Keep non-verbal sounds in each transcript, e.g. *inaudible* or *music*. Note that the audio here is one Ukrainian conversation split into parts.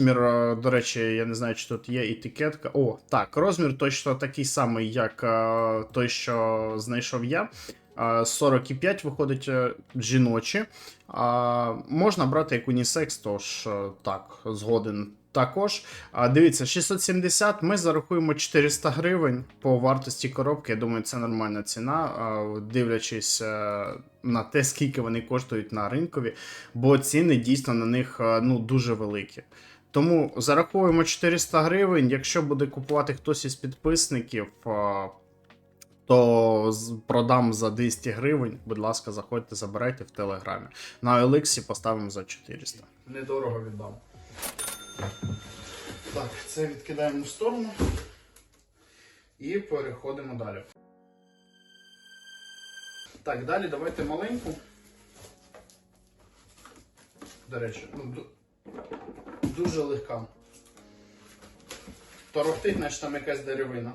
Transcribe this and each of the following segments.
Розмір, е, до речі, я не знаю, чи тут є етикетка. О, так, розмір точно такий самий, як е, той, що знайшов я. Е, 45 виходить е, жіночі. Можна брати як унісекс, тож так, згоден. Також дивіться, 670 ми зарахуємо 400 гривень по вартості коробки. Я думаю, це нормальна ціна, дивлячись е, на те, скільки вони коштують на ринкові, бо ціни дійсно на них е, ну, дуже великі. Тому зараховуємо 400 гривень. Якщо буде купувати хтось із підписників, то продам за 200 гривень. Будь ласка, заходьте, забирайте в телеграмі. На OLX поставимо за 400. Недорого віддам. Так, це відкидаємо в сторону і переходимо далі. Так, далі давайте маленьку. До речі, ну, дуже легка. Торохтить, наче там якась деревина.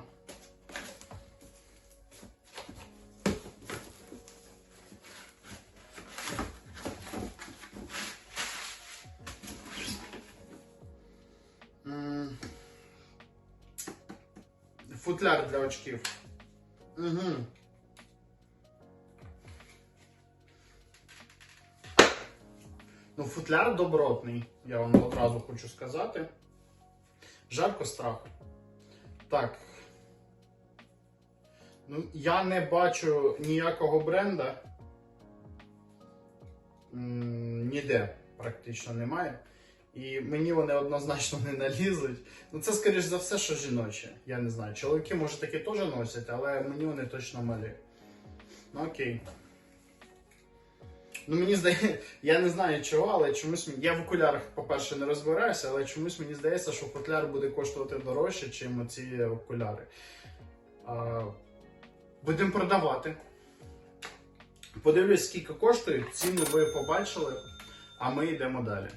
Футляр для очків. Угу. Ну, футляр добротний, я вам одразу хочу сказати. Жарко страх. Так. Ну, я не бачу ніякого бренда. Ніде практично немає. І мені вони однозначно не налізуть. Ну, це, скоріш за все, що жіноче. Я не знаю. Чоловіки, може, такі теж носять, але мені вони точно малі. Ну окей. Ну, мені здається, *laughs* я не знаю чого, але чомусь я в окулярах, по-перше, не розбираюся, але чомусь мені здається, що футляр буде коштувати дорожче, ніж оці окуляри. А, будемо продавати. Подивлюсь, скільки коштують. Ціну ви побачили, а ми йдемо далі.